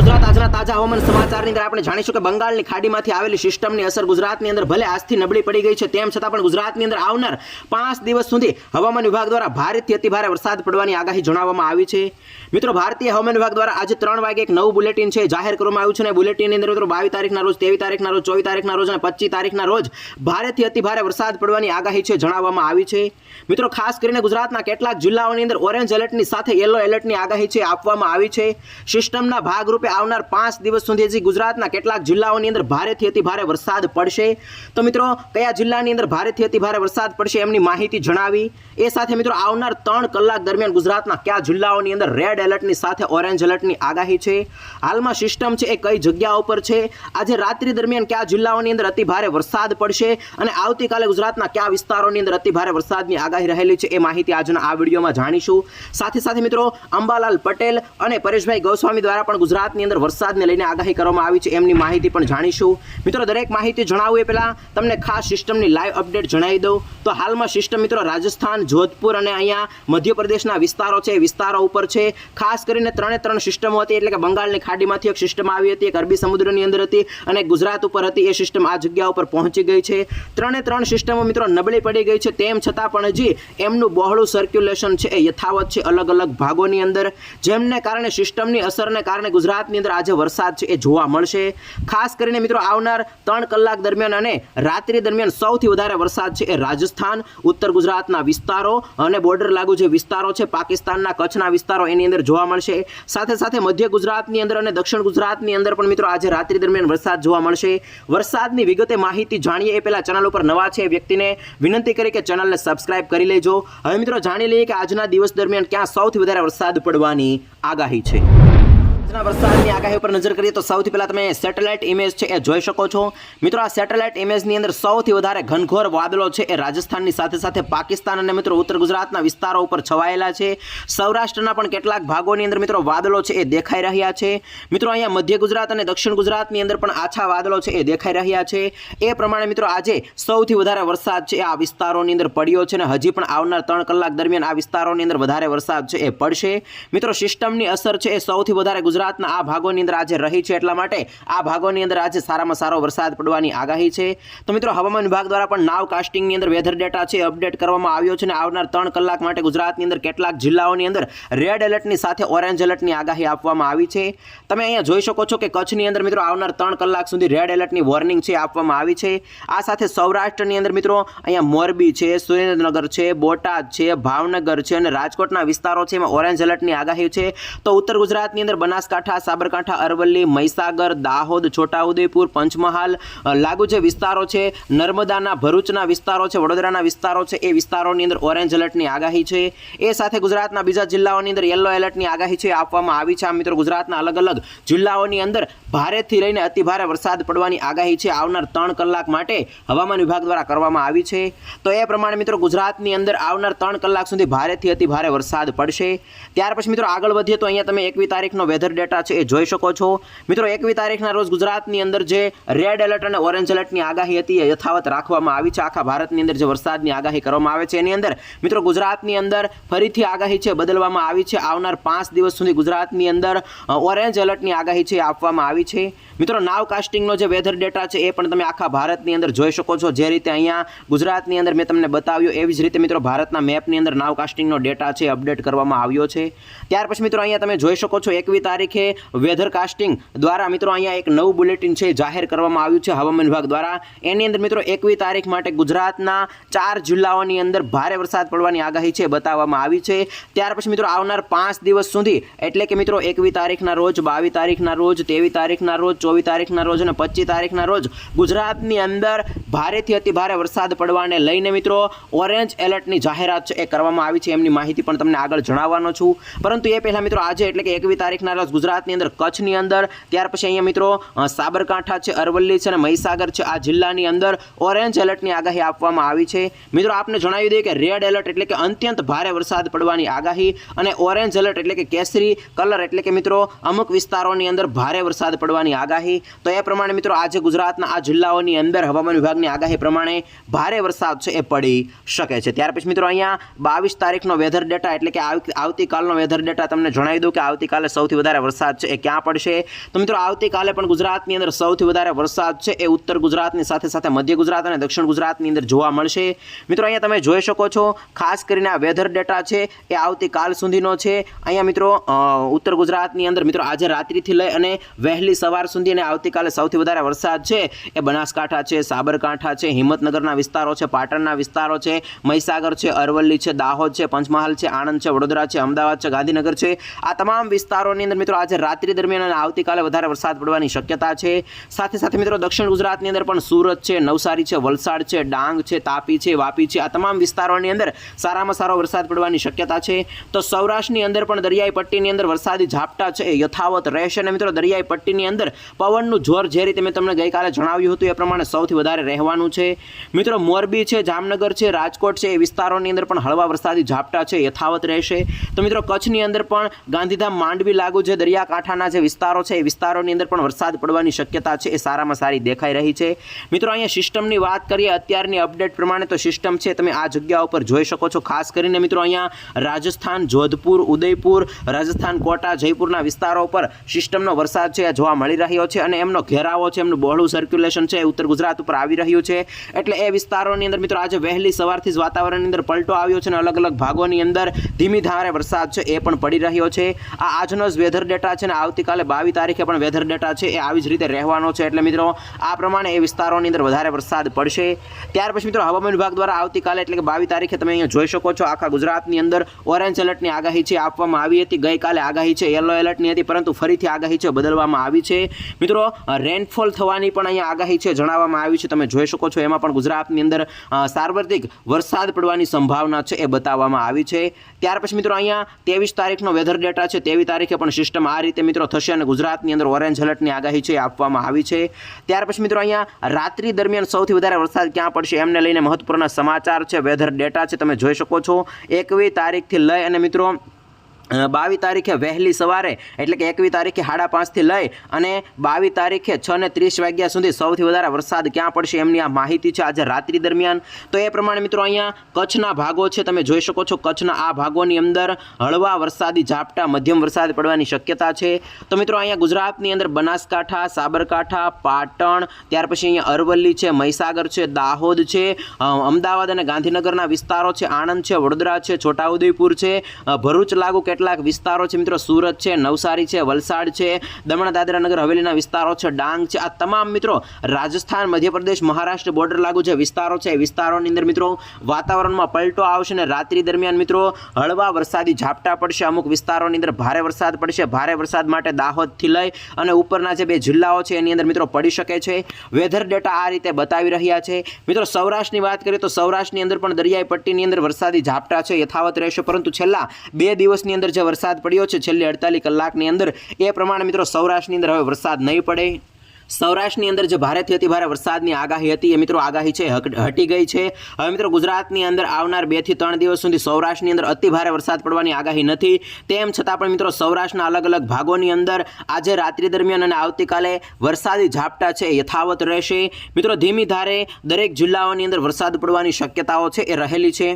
ગુજરાત આજના તાજા હવામાન સમાચારની અંદર આપણે જાણીશું કે બંગાળની ખાડીમાંથી આવેલી સિસ્ટમની અસર ગુજરાતની અંદર ભલે આજથી નબળી પડી ગઈ છે, તેમ છતાં પણ ગુજરાતની અંદર આવનાર પાંચ દિવસ સુધી હવામાન વિભાગ દ્વારા ભારેથી અતિભારે વરસાદ પડવાની આગાહી જણાવવામાં આવી છે. મિત્રો, ભારતીય હવામાન વિભાગ દ્વારા આજે ત્રણ વાગે એક નવું બુલેટિન છે, જાહેર કરવામાં આવ્યું છે અને બુલેટિનની અંદર મિત્રો બાવીસ તારીખના રોજ ત્રેવીસ તારીખના રોજ, ચોવીસ તારીખના રોજ અને પચીસ તારીખના રોજ ભારેથી અતિભારે વરસાદ પડવાની આગાહી છે જણાવવામાં આવી છે. મિત્રો, ખાસ કરીને ગુજરાતના કેટલાક જિલ્લાઓની અંદર ઓરેન્જ એલર્ટની સાથે યલો એલર્ટની આગાહી છે, આપવામાં આવી છે. સિસ્ટમના ભાગરૂપે આવનાર પાંચ દિવસ સુધી હજી ગુજરાતના કેટલાક જિલ્લાઓની અંદર ભારેથી અતિ ભારે વરસાદ પડશે. તો મિત્રો, કયા જિલ્લાની અંદર ભારેથી અતિ ભારે વરસાદ પડશે એમની માહિતી જણાવી. એ સાથે મિત્રો, આવનાર ત્રણ કલાક દરમિયાન ગુજરાતના કયા જિલ્લાઓની અંદર રેડ એલર્ટની સાથે ઓરેન્જ એલર્ટની આગાહી છે? હાલમાં સિસ્ટમ છે એ કઈ જગ્યાઓ પર છે? આજે રાત્રિ દરમિયાન કયા જિલ્લાઓની અંદર અતિ ભારે વરસાદ પડશે? અને આવતીકાલે ગુજરાતના કયા વિસ્તારોની અંદર અતિ ભારે વરસાદની આગાહી રહેલી છે એ માહિતી આજના આ વિડીયોમાં જાણીશું. સાથે સાથે મિત્રો, અંબાલાલ પટેલ અને પરેશભાઈ ગોસ્વામી દ્વારા પણ ગુજરાતની અંદર વરસાદને લઈને આગાહી કરવામાં આવી છે, એમની માહિતી પણ જાણીશું. મિત્રો, દરેક માહિતી જણાવું એ પહેલા તમને ખાસ સિસ્ટમની લાઈવ અપડેટ જણાવી દઉં. તો હાલમાં સિસ્ટમ મિત્રો રાજસ્થાન, જોધપુર અને અહીંયા મધ્યપ્રદેશના વિસ્તારો છે વિસ્તારો ઉપર છે. ખાસ કરીને ત્રણે ત્રણ સિસ્ટમો હતી, એટલે કે બંગાળની ખાડીમાંથી એક સિસ્ટમ આવી હતી, એક અરબી સમુદ્રની અંદર હતી અને ગુજરાત ઉપર હતી. એ સિસ્ટમ આ જગ્યા ઉપર પહોંચી ગઈ છે. ત્રણે ત્રણ સિસ્ટમો મિત્રો નબળી પડી ગઈ છે, તેમ છતાં પણ હજી એમનું બહોળું સર્ક્યુલેશન છે એ યથાવત છે અલગ અલગ ભાગોની અંદર. જેમને કારણે સિસ્ટમની અસરને કારણે ગુજરાતની અંદર આજે વરસાદ છે એ જોવા મળશે. ખાસ કરીને મિત્રો આવનાર ત્રણ કલાક દરમિયાન અને રાત્રિ દરમિયાન સૌથી વધારે વરસાદ છે એ રાજસ્થાન, ઉત્તર ગુજરાતના વિસ્તારો અને બોર્ડર લાગુ જે વિસ્તારો છે પાકિસ્તાનના કચ્છના વિસ્તારો એની અંદર જોવા મળશે. સાથે સાથે મધ્ય ગુજરાતની અંદર અને દક્ષિણ ગુજરાતની અંદર પણ મિત્રો આજે રાત્રિ દરમિયાન વરસાદ જોવા મળશે. વરસાદની વિગતે માહિતી જાણીએ એ પહેલા ચેનલ ઉપર નવા છે વ્યક્તિને વિનંતી કરી કે ચેનલને સબસ્ક્રાઇબ કરી લેજો. હવે મિત્રો જાણી લઈએ કે આજના દિવસ દરમિયાન ક્યાં સૌથી વધારે વરસાદ પડવાની આગાહી છે. આજના વરસાદની આગાહી ઉપર નજર કરીએ તો સૌથી પહેલાં તમે સેટેલાઇટ ઇમેજ છે એ જોઈ શકો છો. મિત્રો, આ સેટેલાઇટ ઇમેજની અંદર સૌથી વધારે ઘનઘોર વાદળો છે એ રાજસ્થાનની સાથે સાથે પાકિસ્તાન અને મિત્રો ઉત્તર ગુજરાતના વિસ્તારો ઉપર છવાયેલા છે. સૌરાષ્ટ્રના પણ કેટલાક ભાગોની અંદર મિત્રો વાદળો છે એ દેખાઈ રહ્યા છે. મિત્રો, અહીંયા મધ્ય ગુજરાત અને દક્ષિણ ગુજરાતની અંદર પણ આછા વાદળો છે એ દેખાઈ રહ્યા છે. એ પ્રમાણે મિત્રો, આજે સૌથી વધારે વરસાદ છે આ વિસ્તારોની અંદર પડ્યો છે અને હજી પણ આવનાર ત્રણ કલાક દરમિયાન આ વિસ્તારોની અંદર વધારે વરસાદ છે એ પડશે. મિત્રો, સિસ્ટમની અસર છે એ સૌથી વધારે ગુજરાતના આ ભાગોની અંદર આજે રહી છે એટલા માટે આ ભાગોની અંદર આજે સારામાં સારો વરસાદ પડવાની આગાહી છે. તો મિત્રો, હવામાન વિભાગ દ્વારા પણ નાવ કાસ્ટિંગની અંદર વેધર ડેટા છે અપડેટ કરવામાં આવ્યો છે અને આવનાર ત્રણ કલાક માટે ગુજરાતની અંદર કેટલાક જિલ્લાઓની અંદર રેડ એલર્ટની સાથે ઓરેન્જ એલર્ટની આગાહી આપવામાં આવી છે. તમે અહીંયા જોઈ શકો છો કે કચ્છની અંદર મિત્રો આવનાર ત્રણ કલાક સુધી રેડ એલર્ટની વોર્નિંગ છે આપવામાં આવી છે. આ સાથે સૌરાષ્ટ્રની અંદર મિત્રો અહીંયા મોરબી છે, સુરેન્દ્રનગર છે, બોટાદ છે, ભાવનગર છે અને રાજકોટના વિસ્તારો છે એમાં ઓરેન્જ એલર્ટની આગાહી છે. તો ઉત્તર ગુજરાતની અંદર બનાસકાંઠા, સાબરકાંઠા, અરવલ્લી, મહીસાગર, દાહોદ, છોટાઉદેપુર, પંચમહાલ લાગુ જે વિસ્તારો છે, નર્મદાના ભરૂચના વિસ્તારો છે, વડોદરાના વિસ્તારો છે, એ વિસ્તારોની અંદર ઓરેન્જ એલર્ટની આગાહી છે. એ સાથે ગુજરાતના બીજા જિલ્લાઓની અંદર યલો એલર્ટની આગાહી છે આપવામાં આવી છે. આ મિત્રો, ગુજરાતના અલગ અલગ જિલ્લાઓની અંદર ભારેથી લઈને અતિભારે વરસાદ પડવાની આગાહી છે. આવનાર ત્રણ કલાક માટે હવામાન વિભાગ દ્વારા કરવામાં આવી છે. તો એ પ્રમાણે મિત્રો, ગુજરાતની અંદર આવનાર ત્રણ કલાક સુધી ભારેથી અતિભારે વરસાદ પડશે. ત્યાર પછી મિત્રો, આગળ વધીએ તો અહીંયા તમે એકવી તારીખનો વેધર ડેટા છે, એ જોઈ શકો છો. મિત્રો, એકવી તારીખના રોજ ગુજરાતની અંદર જે રેડ એલર્ટ અને ઓરેન્જ એલર્ટની આગાહી હતી, એ યથાવત રાખવામાં આવી છે. આખા ભારતની અંદર જે વરસાદની આગાહી કરવામાં આવે છે, એની અંદર મિત્રો, ગુજરાતની અંદર ફરીથી આગાહી છે, બદલવામાં આવી છે. આવનાર પાંચ દિવસ સુધી ગુજરાતની અંદર ઓરેન્જ એલર્ટની આગાહી છે આપવામાં આવી છે. મિત્રો નાવ કાસ્ટિંગનો જે વેધર ડેટા છે, એ પણ તમે આખા ભારતની અંદર જોઈ શકો છો. જે રીતે અહીંયા ગુજરાતની અંદર મેં તમને બતાવ્યું, એવી જ રીતે મિત્રો, ભારતના મેપની અંદર નાવ કાસ્ટિંગનો ડેટા છે અપડેટ કરવામાં આવ્યો છે. ત્યાર પછી મિત્રો, અહીંયા તમે જોઈ શકો છો, એકવી તારીખે વેધર કાસ્ટિંગ દ્વારા મિત્રો અહીંયા એક નવું બુલેટિન છે, જાહેર કરવામાં આવ્યું છે હવામાન વિભાગ દ્વારા. એની અંદર મિત્રો એકવી તારીખ માટે ગુજરાતના ચાર જિલ્લાઓની અંદર ભારે વરસાદ પડવાની આગાહી છે, બતાવવામાં આવી છે. ત્યાર પછી મિત્રો આવનાર પાંચ દિવસ સુધી, એટલે કે મિત્રો એકવી તારીખના રોજ બાવીસ તારીખના રોજ ત્રેવીસ તારીખના રોજ ચોવીસ તારીખના રોજ અને પચીસ તારીખના રોજ ગુજરાતની અંદર ભારેથી અતિ ભારે વરસાદ પડવાને લઈને મિત્રો ઓરેન્જ એલર્ટની જાહેરાત છે, એ કરવામાં આવી છે. એમની માહિતી પણ તમને આગળ જણાવવાનો છું. પરંતુ એ પહેલાં મિત્રો આજે, એટલે કે એકવી તારીખના રોજ ગુજરાતની અંદર કચ્છની અંદર. ત્યાર પછી અહીંયા મિત્રો સાબરકાંઠા છે, અરવલ્લી છે અને મહીસાગર છે. આ જિલ્લાની અંદર ઓરેન્જ એલર્ટની આગાહી આપવામાં આવી છે. મિત્રો, આપને જણાવી દઈએ કે રેડ એલર્ટ એટલે કે અત્યંત ભારે વરસાદ પડવાની આગાહી અને ઓરેન્જ એલર્ટ એટલે કે કેસરી કલર એટલે કે મિત્રો, અમુક વિસ્તારોની અંદર ભારે વરસાદ પડવાની આગાહી. તો એ પ્રમાણે મિત્રો, આજે ગુજરાતના આ જિલ્લાઓની અંદર હવામાન વિભાગની આગાહી પ્રમાણે ભારે વરસાદ છે એ પડી શકે છે. ત્યાર પછી મિત્રો, અહીંયા બાવીસ તારીખનો વેધર ડેટા એટલે કે આવ- આવતીકાલનો વેધર ડેટા તમને જણાવી દઉં કે આવતીકાલે સૌથી વધારે વધારે વરસાદ છે એ ક્યાં પડશે? તો મિત્રો, આવતીકાલે પણ ગુજરાતની અંદર સૌથી વધારે વરસાદ છે એ ઉત્તર ગુજરાતની સાથે સાથે મધ્ય ગુજરાત અને દક્ષિણ ગુજરાતની અંદર જોવા મળશે. મિત્રો, અહીંયા તમે જોઈ શકો છો, ખાસ કરીને આ વેધર ડેટા છે એ આવતીકાલ સુધીનો છે. અહીંયા મિત્રો ઉત્તર ગુજરાતની અંદર મિત્રો, આજે રાત્રિથી લઈ અને વહેલી સવાર સુધી અને આવતીકાલે સૌથી વધારે વરસાદ છે એ બનાસકાંઠા છે, સાબરકાંઠા છે, હિંમતનગરના વિસ્તારો છે, પાટણના વિસ્તારો છે, મહીસાગર છે, અરવલ્લી છે, દાહોદ છે, પંચમહાલ છે, આણંદ છે, વડોદરા છે, અમદાવાદ છે, ગાંધીનગર છે. આ તમામ વિસ્તારોની અંદર મિત્રો આજે રાત્રિ દરમિયાન અને આવતીકાલે વધારે વરસાદ પડવાની શક્યતા છે. સાથે સાથે મિત્રો, દક્ષિણ ગુજરાતની અંદર પણ સુરત છે, નવસારી છે, વલસાડ છે, ડાંગ છે, તાપી છે, વાપી છે, આ તમામ વિસ્તારોની અંદર સારામાં સારો વરસાદ પડવાની શક્યતા છે. તો સૌરાષ્ટ્રની અંદર પણ દરિયાઈ પટ્ટીની અંદર વરસાદી ઝાપટા છે, એ યથાવત રહેશે. અને મિત્રો, દરિયાઈ પટ્ટીની અંદર પવનનું જોર જે રીતે મેં તમને ગઈકાલે જણાવ્યું હતું, એ પ્રમાણે સૌથી વધારે રહેવાનું છે. મિત્રો, મોરબી છે, જામનગર છે, રાજકોટ છે, એ વિસ્તારોની અંદર પણ હળવા વરસાદી ઝાપટા છે, યથાવત રહેશે. તો મિત્રો, કચ્છની અંદર પણ ગાંધીધામ માંડવી લાગુ જે દરિયાકાંઠાના જે વિસ્તારો છે, એ વિસ્તારોની અંદર પણ વરસાદ પડવાની શક્યતા છે, એ સારામાં સારી દેખાઈ રહી છે. મિત્રો, અહીંયા સિસ્ટમની વાત કરીએ, અત્યારની અપડેટ પ્રમાણે તો સિસ્ટમ છે, તમે આ જગ્યા ઉપર જોઈ શકો છો. ખાસ કરીને મિત્રો, અહીંયા રાજસ્થાન, જોધપુર, ઉદયપુર, રાજસ્થાન, કોટા, જયપુરના વિસ્તારો પર સિસ્ટમનો વરસાદ છે જોવા મળી રહ્યો છે અને એમનો ઘેરાવો છે, એમનું બહોળું સર્ક્યુલેશન છે, એ ઉત્તર ગુજરાત ઉપર આવી રહ્યું છે. એટલે એ વિસ્તારોની અંદર મિત્રો, આજે વહેલી સવારથી જ વાતાવરણની અંદર પલટો આવ્યો છે અને અલગ અલગ ભાગોની અંદર ધીમી ધારે વરસાદ છે, એ પણ પડી રહ્યો છે. આ આજનો જ વેધર ડેટા છે ને આવતીકાલે બાવીસ તારીખે પણ વેધર ડેટા છે, એ આવી જ રીતે રહેવાનો છે. એટલે મિત્રો, આ પ્રમાણે એ વિસ્તારોની અંદર વધારે વરસાદ પડશે. ત્યાર પછી મિત્રો, હવામાન વિભાગ દ્વારા આવતીકાલે એટલે કે બાવીસ તારીખે તમે અહીંયા જોઈ શકો છો, આખા ગુજરાતની અંદર ઓરેન્જ એલર્ટની આગાહી છે, આપવામાં આવી હતી. ગઈકાલે આગાહી છે યલો એલર્ટની હતી, પરંતુ ફરીથી આગાહી છે, બદલવામાં આવી છે. મિત્રો રેનફોલ થવાની પણ અહીંયા આગાહી છે, જણાવવામાં આવી છે. તમે જોઈ શકો છો, એમાં પણ ગુજરાતની અંદર સાર્વત્રિક વરસાદ પડવાની સંભાવના છે, એ બતાવવામાં આવી છે. ત્યાર પછી મિત્રો, અહીંયા ત્રેવીસ તારીખનો વેધર ડેટા છે તેવી તારીખે પણ સિસ્ટમ આ રીતે મિત્રો થશે અને ગુજરાતની અંદર ઓરેન્જ એલર્ટની આગાહી છે આપવામાં આવી છે. ત્યાર પછી મિત્રો અહીંયા રાત્રિ દરમિયાન સૌથી વધારે વરસાદ ક્યાં પડશે એમને લઈને મહત્વપૂર્ણ સમાચાર છે. વેધર ડેટા છે, તમે જોઈ શકો છો. એકવી તારીખથી લઈ અને મિત્રો બાવીસ તારીખે વહેલી સવારે, એટલે કે એકવીસ તારીખે સાડા પાંચથી લઈ અને બાવીસ તારીખે છ ને ત્રીસ વાગ્યા સુધી સૌથી વધારે વરસાદ ક્યાં પડશે એમની આ માહિતી છે આજે રાત્રિ દરમિયાન. તો એ પ્રમાણે મિત્રો અહીંયા કચ્છના ભાગો છે, તમે જોઈ શકો છો કચ્છના આ ભાગોની અંદર હળવા વરસાદી ઝાપટા, મધ્યમ વરસાદ પડવાની શક્યતા છે. તો મિત્રો અહીંયા ગુજરાતની અંદર બનાસકાંઠા, સાબરકાંઠા, પાટણ, ત્યાર પછી અહીંયા અરવલ્લી છે, મહીસાગર છે, દાહોદ છે અમદાવાદ અને ગાંધીનગરના વિસ્તારો છે, આણંદ છે, વડોદરા છે, છોટાઉદેપુર છે ભરૂચ લાગુ કેટલાક વિસ્તારો છે મિત્રો? સુરત છે, નવસારી છે, વલસાડ છે, દમણ, દાદરા નગર, હવેલીના વિસ્તારો છે, ડાંગ છે. આ તમામ મિત્રો રાજસ્થાન, મધ્યપ્રદેશ, મહારાષ્ટ્ર બોર્ડર લાગુ જે વિસ્તારો છે. વિસ્તારોની અંદર મિત્રો વાતાવરણમાં પલટો આવશે અને રાત્રિ દરમિયાન મિત્રો હળવા વરસાદી ઝાપટા પડશે. અમુક વિસ્તારોની અંદર ભારે વરસાદ પડશે. ભારે વરસાદ માટે દાહોદથી લઈ અને ઉપરના જે બે જિલ્લાઓ છે, એની અંદર મિત્રો પડી શકે છે. વેધર ડેટા આ રીતે બતાવી રહ્યા છે. મિત્રો સૌરાષ્ટ્રની વાત કરીએ તો સૌરાષ્ટ્રની અંદર પણ દરિયાઈ પટ્ટીની અંદર વરસાદી ઝાપટા છે, યથાવત રહેશે. પરંતુ છેલ્લા બે દિવસની અંદર જે વરસાદ પડ્યો છે, છેલ્લી અડતાલીસ કલાકની અંદર, એ પ્રમાણે મિત્રો સૌરાષ્ટ્રની અંદર હવે વરસાદ નહીં પડે. સૌરાષ્ટ્રની અંદર જે ભારેથી અતિ ભારે વરસાદની આગાહી હતી, એ મિત્રો આગાહી છે, હટી ગઈ છે. હવે મિત્રો ગુજરાતની અંદર આવનાર બેથી ત્રણ દિવસ સુધી સૌરાષ્ટ્રની અંદર અતિ ભારે વરસાદ પડવાની આગાહી નથી. તેમ છતાં પણ મિત્રો સૌરાષ્ટ્રના અલગ અલગ ભાગોની અંદર આજે રાત્રિ દરમિયાન અને આવતીકાલે વરસાદી ઝાપટા છે યથાવત રહેશે. મિત્રો ધીમી ધારે દરેક જિલ્લાઓની અંદર વરસાદ પડવાની શક્યતાઓ છે, એ રહેલી છે.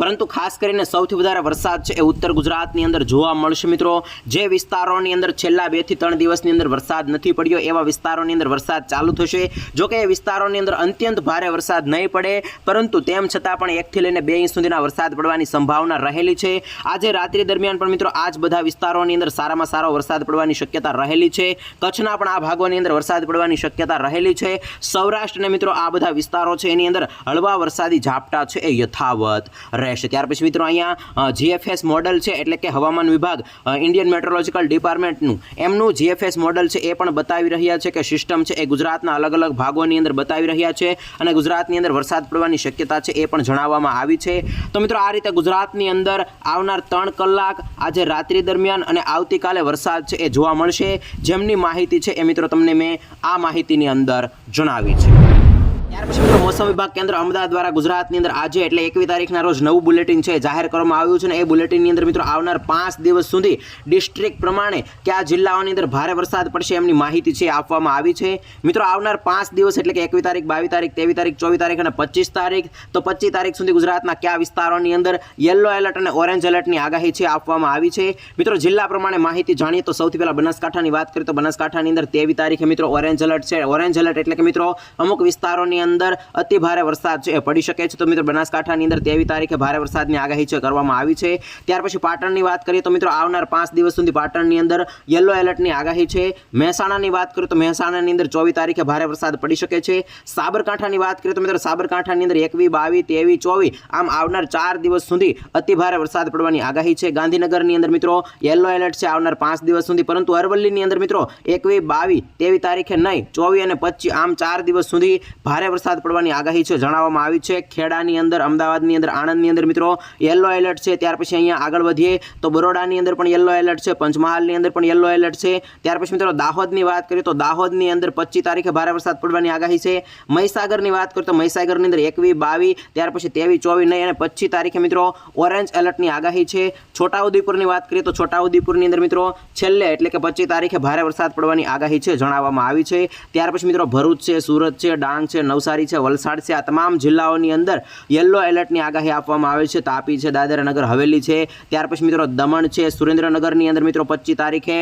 પરંતુ ખાસ કરીને સૌથી વધારે વરસાદ છે એ ઉત્તર ગુજરાતની અંદર જોવા મળશે મિત્રો. જે વિસ્તારોની અંદર છેલ્લા બેથી ત્રણ દિવસની અંદર વરસાદ નથી પડ્યો, એવા વિસ્તારોની અંદર વરસાદ ચાલુ થશે. જો કે એ વિસ્તારોની અંદર અત્યંત ભારે વરસાદ નહીં પડે, પરંતુ તેમ છતાં પણ એકથી લઈને બે ઇંચ સુધીના વરસાદ પડવાની સંભાવના રહેલી છે. આજે રાત્રિ દરમિયાન પણ મિત્રો આ જ બધા વિસ્તારોની અંદર સારામાં સારો વરસાદ પડવાની શક્યતા રહેલી છે. કચ્છના પણ આ ભાગોની અંદર વરસાદ પડવાની શક્યતા રહેલી છે. સૌરાષ્ટ્રને મિત્રો આ બધા વિસ્તારો છે, એની અંદર હળવા વરસાદી ઝાપટા છે એ યથાવત રહેશે. ત્યાર પછી મિત્રો અહીંયા જીએફએસ મોડલ છે, એટલે કે હવામાન વિભાગ ઇન્ડિયન મેટ્રોલોજીકલ ડિપાર્ટમેન્ટનું એમનું જીએફએસ મોડલ છે, એ પણ બતાવી રહ્યા છે કે સિસ્ટમ છે, એ ગુજરાતના અલગ અલગ ભાગોની અંદર બતાવી રહ્યા છે અને ગુજરાતની અંદર વરસાદ પડવાની શક્યતા છે, એ પણ જણાવવામાં આવી છે. તો મિત્રો, આ રીતે ગુજરાતની અંદર આવનાર ત્રણ કલાક આજે રાત્રિ દરમિયાન અને આવતીકાલે વરસાદ છે, એ જોવા મળશે. જેમની માહિતી છે, એ મિત્રો તમને મેં આ માહિતીની અંદર જણાવી છે. ત્યાર પછી મિત્રો મોસમ વિભાગ કેન્દ્ર અમદાવાદ દ્વારા ગુજરાતની અંદર આજે એટલે એકવી તારીખના રોજ નવું બુલેટિન છે, જાહેર કરવામાં આવ્યું છે ને એ બુલેટિનની અંદર મિત્રો આવનાર પાંચ દિવસ સુધી ડિસ્ટ્રિક્ટ પ્રમાણે કયા જિલ્લાઓની અંદર ભારે વરસાદ પડશે એમની માહિતી છે આપવામાં આવી છે. મિત્રો આવનાર પાંચ દિવસ એટલે કે એકવી તારીખ, બાવીસ તારીખ તેવી તારીખ, ચોવીસ તારીખ અને પચીસ તારીખ, તો પચીસ તારીખ સુધી ગુજરાતના કયા વિસ્તારોની અંદર યલો એલર્ટ અને ઓરેન્જ એલર્ટની આગાહી છે આપવામાં આવી છે. મિત્રો જિલ્લા પ્રમાણે માહિતી જાણીએ તો સૌથી પહેલાં બનાસકાંઠાની વાત કરીએ તો બનાસકાંઠાની અંદર તેવી તારીખે મિત્રો ઓરેન્જ એલર્ટ છે. ઓરેન્જ એલર્ટ એટલે કે મિત્રો અમુક વિસ્તારોની અંદર અતિ ભારે વરસાદ છે, પડી શકે છે. તો મિત્રો, બનાસકાંઠાની અંદર તેવી તારીખે ભારે વરસાદની આગાહી છે, કરવામાં આવી છે. ત્યાર પછી પાટણની વાત કરીએ તો મિત્રો, આવનાર પાંચ દિવસ સુધી પાટણની અંદર યલો એલર્ટની આગાહી છે. મહેસાણાની વાત કરીએ તો મહેસાણાની અંદર ચોવીસ તારીખે ભારે વરસાદ પડી શકે છે. સાબરકાંઠાની વાત કરીએ તો મિત્રો, સાબરકાંઠાની અંદર એકવી બાવીસ તેવી ચોવીસ, આમ આવનાર ચાર દિવસ સુધી અતિ ભારે વરસાદ પડવાની આગાહી છે. ગાંધીનગરની અંદર મિત્રો, યલો એલર્ટ છે આવનાર પાંચ દિવસ સુધી, પરંતુ અરવલ્લીની અંદર મિત્રો એકવી બાવીસ તેવી તારીખે નહીં, ચોવીસ અને પચીસ, આમ ચાર દિવસ સુધી ભારે વરસાદ પડવાની આગાહી છે. જણાવવામાં આવી છે, ખેડાની અંદર, અમદાવાદની અંદર, આણંદની અંદર મિત્રો યલો એલર્ટ છે. ત્યાર પછી અહીંયા આગળ વધીએ તો બરોડાની અંદર પણ યલો એલર્ટ છે. પંચમહાલની અંદર પણ યલો એલર્ટ છે. ત્યાર પછી મિત્રો દાહોદની વાત કરીએ તો દાહોદની અંદર પચીસ તારીખે ભારે વરસાદ પડવાની આગાહી છે. મહીસાગરની વાત કરીએ તો મહીસાગરની અંદર એકવી બાવી ત્યાર પછી તેવી ચોવીસ, નહીં અને પચીસ તારીખે મિત્રો ઓરેન્જ એલર્ટની આગાહી છે. છોટાઉદેપુરની વાત કરીએ તો છોટાઉદેપુરની અંદર મિત્રો છેલ્લે એટલે કે પચીસ તારીખે ભારે વરસાદ પડવાની આગાહી છે, જણાવવામાં આવી છે. ત્યાર પછી મિત્રો ભરૂચ છે, સુરત છે, ડાંગ છે નવસારી છે, વલસાડ છે. આ તમામ જિલ્લાઓની અંદર યલો એલર્ટની આગાહી આપવામાં આવે છે. તાપી છે, દાદરાનગર, હવેલી છે. ત્યાર પછી મિત્રો દમણ છે, સુરેન્દ્રનગરની અંદર મિત્રો પચીસ તારીખે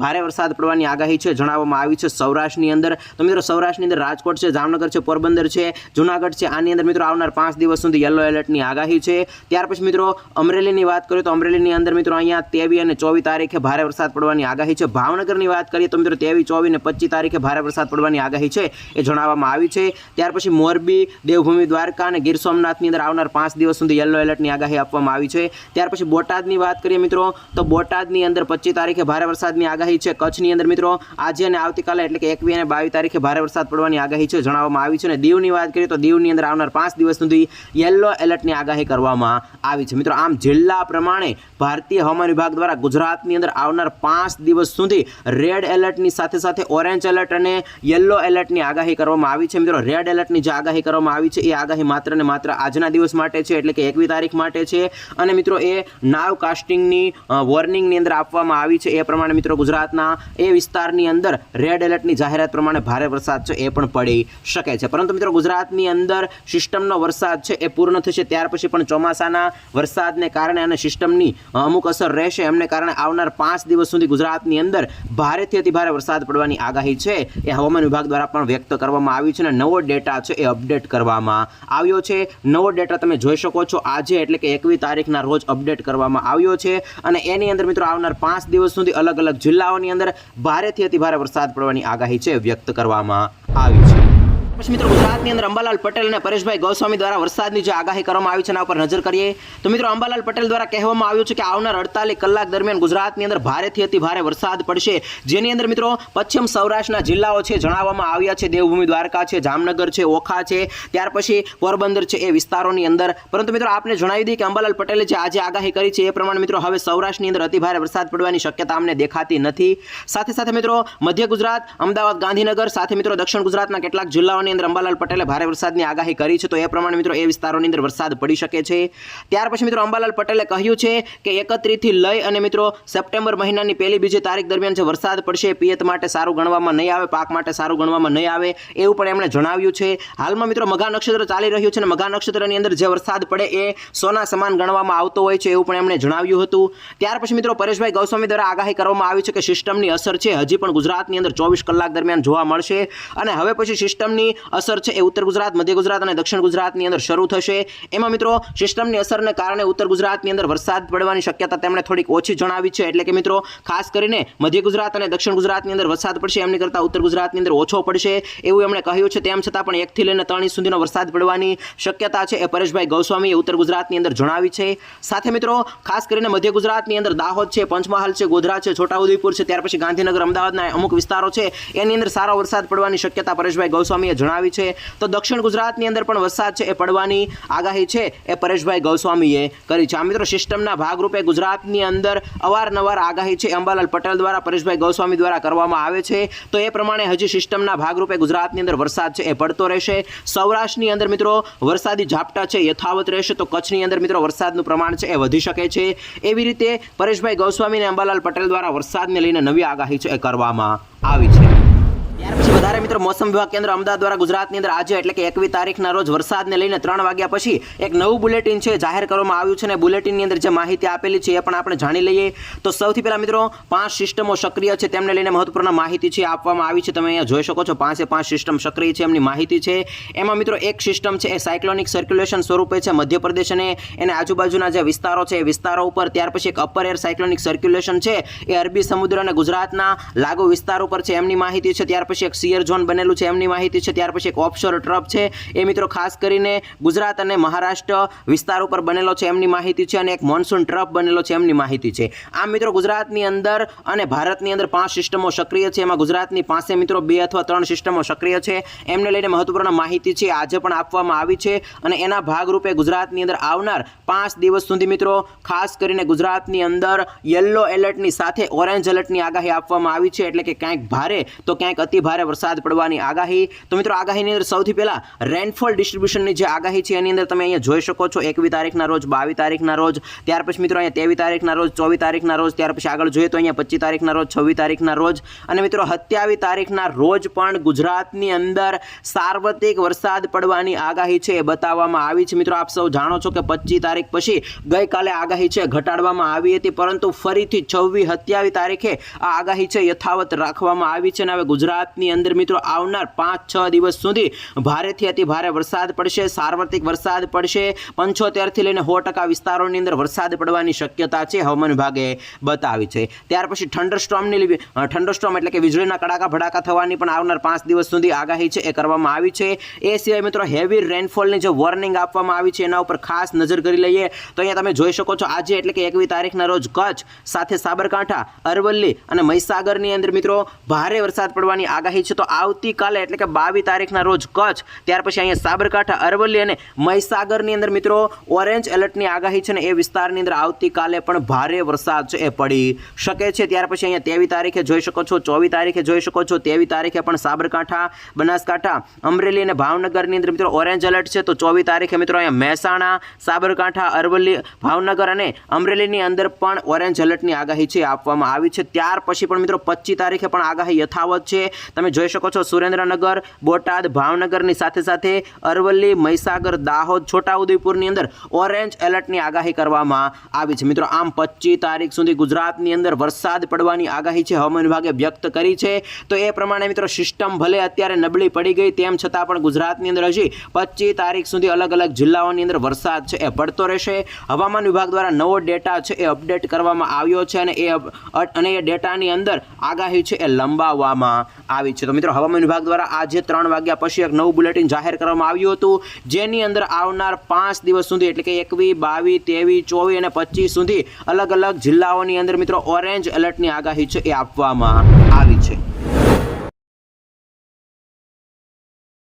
ભારે વરસાદ પડવાની આગાહી છે જણાવવામાં આવી છે સૌરાષ્ટ્રની અંદર. તો મિત્રો સૌરાષ્ટ્રની અંદર રાજકોટ છે, જામનગર છે, પોરબંદર છે, જુનાગઢ છે, આની અંદર મિત્રો આવનાર પાંચ દિવસ સુધી યલો એલર્ટની આગાહી છે. ત્યાર પછી મિત્રો અમરેલીની વાત કરીએ તો અમરેલીની અંદર મિત્રો અહીંયા તેવી અને ચોવીસ તારીખે ભારે વરસાદ પડવાની આગાહી છે. ભાવનગરની વાત કરીએ તો મિત્રો તેવી ચોવીસ અને પચીસ તારીખે ભારે વરસાદ પડવાની આગાહી છે એ જણાવવામાં આવી છે. ત્યાર પછી મોરબી, દેવભૂમિ, દ્વારકા અને ગીર સોમનાથની અંદર આવનાર પાંચ દિવસ સુધી યલો એલર્ટની આગાહી આપવામાં આવી છે. ત્યાર પછી બોટાદની વાત કરીએ મિત્રો, તો બોટાદની અંદર પચીસ તારીખે ભારે વરસાદની આગાહી છે. કચ્છની અંદર મિત્રો, આજે અને આવતીકાલે એટલે કે એકવીસ અને બાવીસ તારીખે ભારે વરસાદ પડવાની આગાહી છે જણાવવામાં આવી છે. અને દીવની વાત કરીએ તો દીવની અંદર આવનાર પાંચ દિવસ સુધી યલો એલર્ટની આગાહી કરવામાં આવી છે. મિત્રો, આમ જિલ્લા પ્રમાણે ભારતીય હવામાન વિભાગ દ્વારા ગુજરાતની અંદર આવનાર પાંચ દિવસ સુધી રેડ એલર્ટની સાથે સાથે ઓરેન્જ એલર્ટ અને યલો એલર્ટની આગાહી કરવામાં આવી છે. મિત્રો, રેડ એલર્ટની જે આગાહી કરવામાં આવી છે, એ આગાહી માત્ર ને માત્ર આજના દિવસ માટે છે, એટલે કે એકવી તારીખ માટે છે. અને મિત્રો, એ નાવ કાસ્ટિંગની વોર્નિંગની અંદર આપવામાં આવી છે. એ પ્રમાણે મિત્રો, ગુજરાતના એ વિસ્તારની અંદર રેડ એલર્ટની જાહેરાત પ્રમાણે ભારે વરસાદ છે, એ પણ પડી શકે છે. પરંતુ મિત્રો, ગુજરાતની અંદર સિસ્ટમનો વરસાદ છે, એ પૂર્ણ થશે ત્યાર પછી પણ ચોમાસાના વરસાદને કારણે અને સિસ્ટમની અમુક અસર રહેશે. એમને કારણે આવનાર પાંચ દિવસ સુધી ગુજરાતની અંદર ભારેથી અતિ ભારે વરસાદ પડવાની આગાહી છે. એ હવામાન વિભાગ દ્વારા પણ વ્યક્ત કરવામાં આવી છે અને નવો ડેટા છે એ અપડેટ કરવામાં આવ્યો છે. નવો ડેટા તમે જોઈ શકો છો. આજે એટલે કે એકવીસ તારીખના રોજ અપડેટ કરવામાં આવ્યો છે. અને એની અંદર મિત્રો આવનાર પાંચ દિવસ સુધી અલગ અલગ જિલ્લાઓની અંદર ભારેથી અતિભારે વરસાદ પડવાની આગાહી છે વ્યક્ત કરવામાં આવી છે. પછી મિત્રો ગુજરાતની અંદર અંબાલાલ પટેલ અને પરેશભાઈ ગોસ્વામી દ્વારા વરસાદની જે આગાહી કરવામાં આવી છે એના ઉપર નજર કરીએ, તો મિત્રો અંબાલાલ પટેલ દ્વારા કહેવામાં આવ્યું છે કે આવનાર અડતાલીસ કલાક દરમિયાન ગુજરાતની અંદર ભારેથી અતિ ભારે વરસાદ પડશે. જેની અંદર મિત્રો પશ્ચિમ સૌરાષ્ટ્રના જિલ્લાઓ છે, જણાવવામાં આવ્યા છે, દેવભૂમિ દ્વારકા છે, જામનગર છે, ઓખા છે, ત્યાર પછી પોરબંદર છે, એ વિસ્તારોની અંદર. પરંતુ મિત્રો આપને જણાવી દઈએ કે અંબાલાલ પટેલે જે આજે આગાહી કરી છે, એ પ્રમાણે મિત્રો હવે સૌરાષ્ટ્રની અંદર અતિ ભારે વરસાદ પડવાની શક્યતા અમને દેખાતી નથી. સાથે સાથે મિત્રો મધ્ય ગુજરાત, અમદાવાદ, ગાંધીનગર, સાથે મિત્રો દક્ષિણ ગુજરાતના કેટલાક જિલ્લાઓની અંદર અંબાલાલ પટેલે ભારે વરસાદની આગાહી કરી છે. તો એ પ્રમાણે મિત્રો એ વિસ્તારોની અંદર વરસાદ પડી શકે છે. ત્યાર પછી મિત્રો અંબાલાલ પટેલે કહ્યું છે કે એકત્રીથી લઈ અને મિત્રો સપ્ટેમ્બર મહિનાની પહેલી બીજી તારીખ દરમિયાન જે વરસાદ પડશે પિયત માટે સારું ગણવામાં નહીં આવે, પાક માટે સારું ગણવામાં નહીં આવે એવું પણ એમણે જણાવ્યું છે. હાલમાં મિત્રો મઘા નક્ષત્ર ચાલી રહ્યું છે અને મઘા નક્ષત્રની અંદર જે વરસાદ પડે એ સોના સમાન ગણવામાં આવતો હોય છે એવું પણ એમણે જણાવ્યું હતું. ત્યાર પછી મિત્રો પરેશભાઈ ગૌસ્વામી દ્વારા આગાહી કરવામાં આવી છે કે સિસ્ટમની અસર છે. હજી પણ ગુજરાતની અંદર ચોવીસ કલાક દરમિયાન જોવા મળશે. અને હવે પછી સિસ્ટમની અસર છે એ ઉત્તર ગુજરાત, મધ્ય ગુજરાત અને દક્ષિણ ગુજરાતની અંદર શરૂ થશે. એમાં મિત્રો, સિસ્ટમની અસરને કારણે ઉત્તર ગુજરાતની અંદર વરસાદ પડવાની શક્યતા તેમણે થોડીક ઓછી જણાવી છે. એટલે કે મિત્રો, ખાસ કરીને મધ્ય ગુજરાત અને દક્ષિણ ગુજરાતની અંદર વરસાદ પડશે, એમની કરતાં ઉત્તર ગુજરાતની અંદર ઓછો પડશે. એવું એમણે કહ્યું છે. તેમ છતાં પણ એકથી લઈને ત્રણ ઇંચ સુધીનો વરસાદ પડવાની શક્યતા છે એ પરેશભાઈ ગૌસ્વામીએ ઉત્તર ગુજરાતની અંદર જણાવી છે. સાથે મિત્રો, ખાસ કરીને મધ્ય ગુજરાતની અંદર દાહોદ છે, પંચમહાલ છે, ગોધરા છે, છોટાઉદેપુર છે, ત્યાર પછી ગાંધીનગર, અમદાવાદના અમુક વિસ્તારો છે. એની અંદર સારો વરસાદ પડવાની શક્યતા પરેશભાઈ ગૌસ્વામીએ જણાવી છે. તો દક્ષિણ ગુજરાતની અંદર પણ વરસાદ છે, એ પડવાની આગાહી છે, એ પરેશભાઈ ગૌસ્વામીએ કરી છે. આ મિત્રો સિસ્ટમના ભાગરૂપે ગુજરાતની અંદર અવારનવાર આગાહી છે અંબાલાલ પટેલ દ્વારા, પરેશભાઈ ગૌસ્વામી દ્વારા કરવામાં આવે છે. તો એ પ્રમાણે હજી સિસ્ટમના ભાગરૂપે ગુજરાતની અંદર વરસાદ છે, એ પડતો રહેશે. સૌરાષ્ટ્રની અંદર મિત્રો વરસાદી ઝાપટા છે, યથાવત રહેશે. તો કચ્છની અંદર મિત્રો વરસાદનું પ્રમાણ છે, એ વધી શકે છે. એવી રીતે પરેશભાઈ ગૌસ્વામી અને અંબાલાલ પટેલ દ્વારા વરસાદને લઈને નવી આગાહી છે, એ કરવામાં આવી છે. વધારે મિત્રો મોસમ વિભાગ કેન્દ્ર અમદાવાદ દ્વારા ગુજરાતની અંદર આજે એટલે કે એકવીસ તારીખના રોજ વરસાદને લઈને ત્રણ વાગ્યા પછી એક નવું બુલેટિન છે જાહેર કરવામાં આવ્યું છે અને બુલેટિનની અંદર જે માહિતી આપેલી છે એ પણ આપણે જાણી લઈએ. તો સૌથી પહેલા મિત્રો પાંચ સિસ્ટમો સક્રિય છે તેમને લઈને મહત્વપૂર્ણ માહિતી છે આપવામાં આવી છે. તમે અહીંયા જોઈ શકો છો પાંચે પાંચ સિસ્ટમ સક્રિય છે એમની માહિતી છે. એમાં મિત્રો એક સિસ્ટમ છે એ સાયક્લોનિક સર્ક્યુલેશન સ્વરૂપે છે મધ્યપ્રદેશ અને એને આજુબાજુના જે વિસ્તારો છે એ વિસ્તારો ઉપર. ત્યાર પછી એક અપર એર સાયક્લોનિક સર્ક્યુલેશન છે એ અરબી સમુદ્ર અને ગુજરાતના લાગુ વિસ્તાર ઉપર છે એમની માહિતી છે. ત્યાર પછી એક સિયર ઝોન બનેલું છે, એમની માહિતી છે. ત્યાર પછી એક ઓફશોર ટ્રપ છે. એ મિત્રો ખાસ કરીને ગુજરાત અને મહારાષ્ટ્ર વિસ્તાર ઉપર બનેલો છે, એમની માહિતી છે અને એક મોન્સૂન ટ્રપ બનેલો છે, એમની માહિતી છે. આમ મિત્રો ગુજરાતની અંદર અને ભારતની અંદર પાંચ સિસ્ટમો સક્રિય છે. એમાં ગુજરાતની પાસે મિત્રો બે અથવા ત્રણ સિસ્ટમો સક્રિય છે. એમને લઈને મહત્વપૂર્ણ માહિતી છે આજે પણ આપવામાં આવી છે અને એના ભાગરૂપે ગુજરાતની અંદર આવનાર પાંચ દિવસ સુધી મિત્રો ખાસ કરીને ગુજરાતની અંદર યલો એલર્ટની સાથે ઓરેન્જ એલર્ટની આગાહી આપવામાં આવી છે. એટલે કે ક્યાંક ભારે તો ક્યાંક અતિ ભારે વરસાદ પડવાની આગાહી. તો મિત્રો, આગાહીની અંદર સૌથી પહેલા રેનફોલ ડિસ્ટ્રીબ્યુશનની જે આગાહી છે, એની અંદર તમે અહીંયા જોઈ શકો છો, એકવી તારીખના રોજ બાવીસ તારીખના રોજ, ત્યાર પછી મિત્રો અહીંયા તેવી તારીખના રોજ ચોવીસ તારીખના રોજ, ત્યાર પછી આગળ જોઈએ તો અહીંયા પચીસ તારીખના રોજ, છવ્વીસ તારીખના રોજ. અને મિત્રો, સત્યાવીસ તારીખના રોજ પણ ગુજરાતની અંદર સાર્વત્રિક વરસાદ પડવાની આગાહી છે, એ બતાવવામાં આવી છે. મિત્રો, આપ સૌ જાણો છો કે પચીસ તારીખ પછી ગઈકાલે આગાહી છે, ઘટાડવામાં આવી હતી, પરંતુ ફરીથી છવ્વીસ સત્યાવીસ તારીખે આ આગાહી છે, યથાવત રાખવામાં આવી છે. અને હવે ગુજરાતની અંદર મિત્રો આવનાર પાંચ, છ દિવસ સુધી ભારેથી અતિ ભારે વરસાદ પડશે, સાર્વત્રિક વરસાદ પડશે. પંચોતેરથી લઈને સો ટકા વિસ્તારોની અંદર વરસાદ પડવાની શક્યતા છે, હવામાન વિભાગે બતાવી છે. ત્યાર પછી થંડરસ્ટોમની થંડરસ્ટોમ એટલે કે વીજળીના કડાકા ભડાકા થવાની પણ આવનાર પાંચ દિવસ સુધી આગાહી છે, એ કરવામાં આવી છે. એ સિવાય મિત્રો હેવી રેનફોલની જે વોર્નિંગ આપવામાં આવી છે, એના ઉપર ખાસ નજર કરી લઈએ તો અહીંયા તમે જોઈ શકો છો, આજે એટલે કે એકવી તારીખના રોજ કચ્છ, સાથે સાબરકાંઠા, અરવલ્લી અને મહીસાગરની અંદર મિત્રો ભારે વરસાદ પડવાની આગાહી છે તો આવતીકાલે, એટલે કે બાવીસ તારીખના રોજ કચ્છ, ત્યાર પછી અહીંયા સાબરકાંઠા, અરવલ્લી અને મહીસાગરની અંદર મિત્રો ઓરેન્જ એલર્ટની આગાહી છે ને એ વિસ્તારની અંદર આવતીકાલે પણ ભારે વરસાદ છે એ પડી શકે છે. ત્યાર પછી અહીંયા તેવી તારીખે જોઈ શકો છો, ચોવીસ તારીખે જોઈ શકો છો તેવી તારીખે પણ સાબરકાંઠા, બનાસકાંઠા, અમરેલી અને ભાવનગરની અંદર મિત્રો ઓરેન્જ એલર્ટ છે. તો ચોવીસ તારીખે મિત્રો અહીંયા મહેસાણા, સાબરકાંઠા, અરવલ્લી, ભાવનગર અને અમરેલીની અંદર પણ ઓરેન્જ એલર્ટની આગાહી છે આપવામાં આવી છે. ત્યાર પછી પણ મિત્રો પચીસ તારીખે પણ આગાહી યથાવત છે. તમે જોઈ શકો છો સુરેન્દ્રનગર, બોટાદ, ભાવનગરની સાથે સાથે અરવલ્લી, મહીસાગર, દાહોદ, છોટાઉદેપુરની અંદર ઓરેન્જ એલર્ટની આગાહી કરવામાં આવી છે. મિત્રો, આમ પચીસ તારીખ સુધી ગુજરાતની અંદર વરસાદ પડવાની આગાહી છે, હવામાન વિભાગે વ્યક્ત કરી છે. તો એ પ્રમાણે મિત્રો, સિસ્ટમ ભલે અત્યારે નબળી પડી ગઈ, તેમ છતાં પણ ગુજરાતની અંદર હજી પચીસ તારીખ સુધી અલગ અલગ જિલ્લાઓની અંદર વરસાદ છે, એ પડતો રહેશે. હવામાન વિભાગ દ્વારા નવો ડેટા છે, એ અપડેટ કરવામાં આવ્યો છે અને એ અને એ ડેટાની અંદર આગાહી છે, એ લંબાવવામાં આવી છે. તો મિત્રો, હવામાન વિભાગ દ્વારા આજે ત્રણ વાગ્યા પછી એક નવું બુલેટિન જાહેર કરવામાં આવ્યું હતું. જેની અંદર આવનાર પાંચ દિવસ સુધી, એટલે કે એકવી બાવી તેવી ચોવીસ અને પચીસ સુધી અલગ અલગ જિલ્લાઓની અંદર મિત્રો, ઓરેન્જ એલર્ટની આગાહી છે એ આપવામાં આવી છે.